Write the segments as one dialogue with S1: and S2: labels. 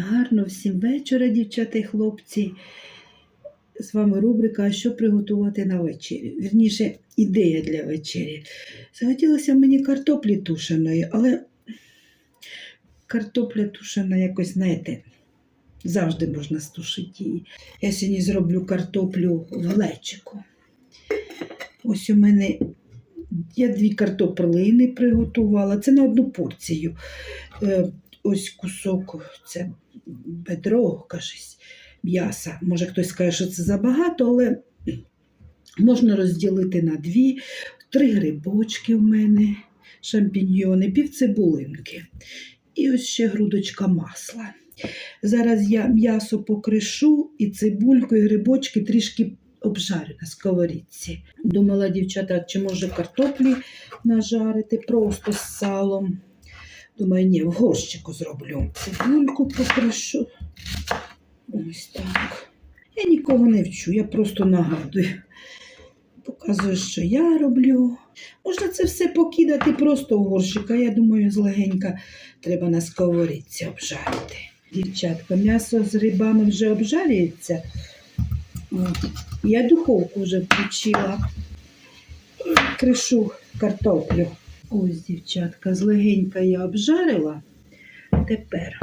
S1: Гарно всім вечора, дівчата і хлопці. З вами рубрика Що приготувати на вечерю? Вірніше, ідея для вечері. Захотілося мені картоплі тушеної, але картопля тушена якось, знаєте, завжди можна стушити її. Я сьогодні зроблю картоплю в глечику. Ось у мене я дві картоплини приготувала. Це на одну порцію. Е, Ось кусок, це бедро, кажись, м'яса. Може хтось скаже, що це забагато, але можна розділити на дві, три грибочки в мене, шампіньйони, пів цибулинки. І ось ще грудочка масла. Зараз я м'ясо покришу і цибульку, і грибочки трішки обжарю на сковорідці. Думала, дівчата, чи може картоплі нажарити просто з салом. Думаю, ні, в горщику зроблю. Цибульку покришу. Ось так. Я нікого не вчу, я просто нагадую. Показую, що я роблю. Можна це все покидати просто в горщик, а я думаю, злегенька треба на сковорідці обжарити. Дівчатка, м'ясо з рибами вже обжарюється. Я духовку вже включила. Кришу картоплю. Ось, дівчатка, злегенька я обжарила. Тепер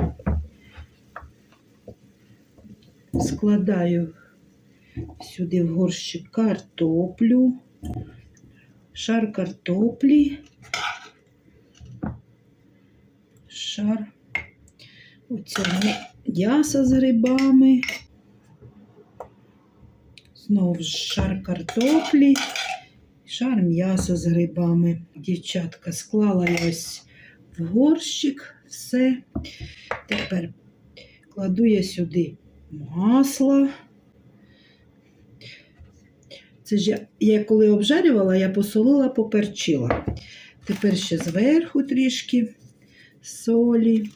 S1: складаю сюди в горщик картоплю, шар картоплі, шар оцього м'яса з грибами, знову шар картоплі, шар м'яса з грибами. Дівчатка, склала ось в горщик все. Тепер кладу я сюди масло. Це ж я, я коли обжарювала, я посолила, поперчила. Тепер ще зверху трішки солі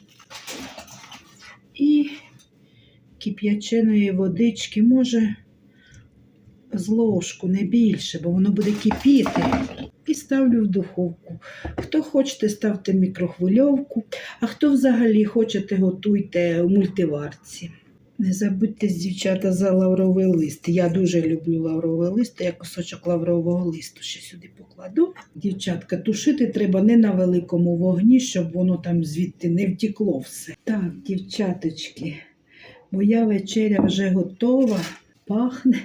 S1: і кип'яченої водички, може, з ложку, не більше, бо воно буде кипіти. І ставлю в духовку. Хто хочете, ставте мікрохвильовку, а хто взагалі хочете, готуйте в мультиварці. Не забудьте, дівчата, за лавровий лист. Я дуже люблю лавровий лист, я кусочок лаврового листу ще сюди покладу. Дівчатка, тушити треба не на великому вогні, щоб воно там звідти не втекло все. Так, дівчаточки, моя вечеря вже готова, пахне.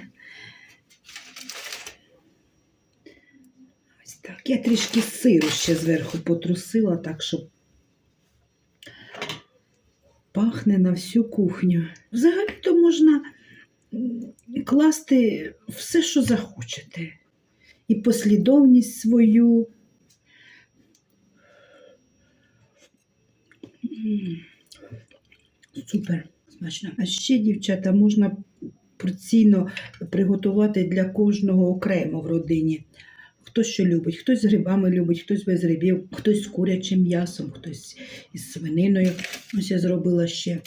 S1: Ось так. Я трішки сиру ще зверху потрусила, так щоб пахне на всю кухню. Взагалі-то можна класти все, що захочете. І послідовність свою. Супер, смачно. А ще, дівчата, можна порційно приготувати для кожного окремо в родині. Хто що любить, хтось з грибами любить, хтось без грибів, хтось з курячим м'ясом, хтось із свининою. Ось я зробила ще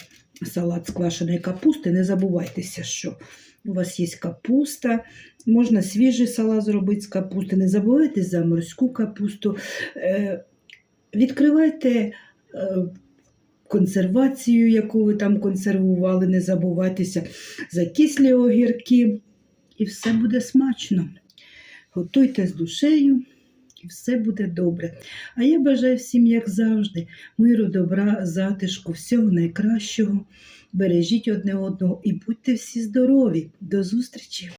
S1: салат з квашеної капусти. Не забувайтеся, що у вас є капуста. Можна свіжий салат зробити з капусти. Не забувайте за морську капусту. Е, відкривайте е, консервацію, яку ви там консервували, не забувайтеся за кислі огірки. І все буде смачно. Готуйте з душею, і все буде добре. А я бажаю всім, як завжди, миру, добра, затишку, всього найкращого. Бережіть одне одного і будьте всі здорові. До зустрічі!